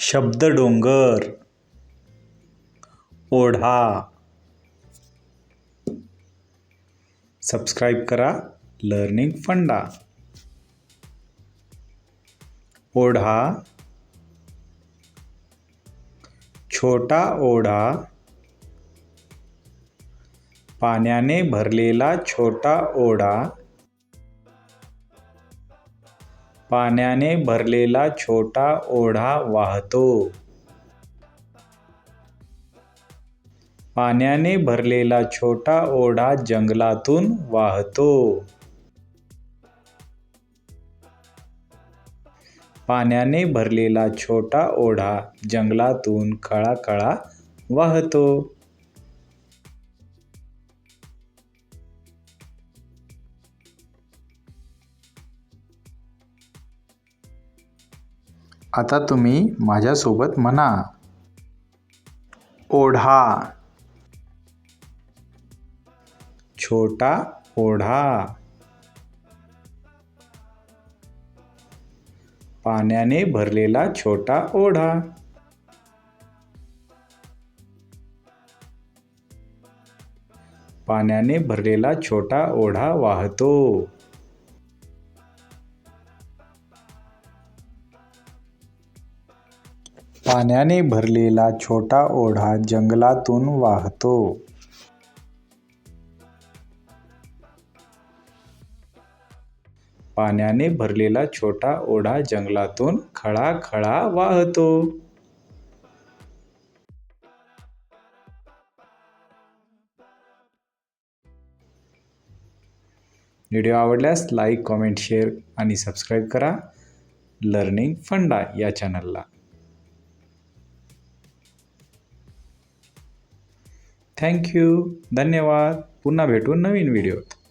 शब्दडोंगर ओढा. सबस्क्राईब करा लर्निंग फंडा. ओढा. छोटा ओढा. पाण्याने भरलेला छोटा ओढा. पाण्याने भरलेला छोटा ओढा वाहतो. पाण्याने भरलेला छोटा ओढा जंगलातून वाहतो. पाण्याने भरलेला छोटा ओढा जंगलातून खळाखळा वाहतो. आता तुम्ही माझ्यासोबत म्हणा. ओढा. छोटा ओढा. पाण्याने भरलेला छोटा ओढा. पाण्याने भरलेला छोटा ओढा वाहतो. पाण्याने भरलेला छोटा ओढा जंगलातून वाहतो. पाण्याने भरलेला छोटा ओढा जंगलातून खळाखळा वाहतो. व्हिडिओ आवडल्यास लाईक कॉमेंट शेअर आणि सबस्क्राईब करा. लर्निंग फंडा या चॅनलला. थँक्यू धन्यवाद. पुन्हा भेटू नवीन व्हिडिओत.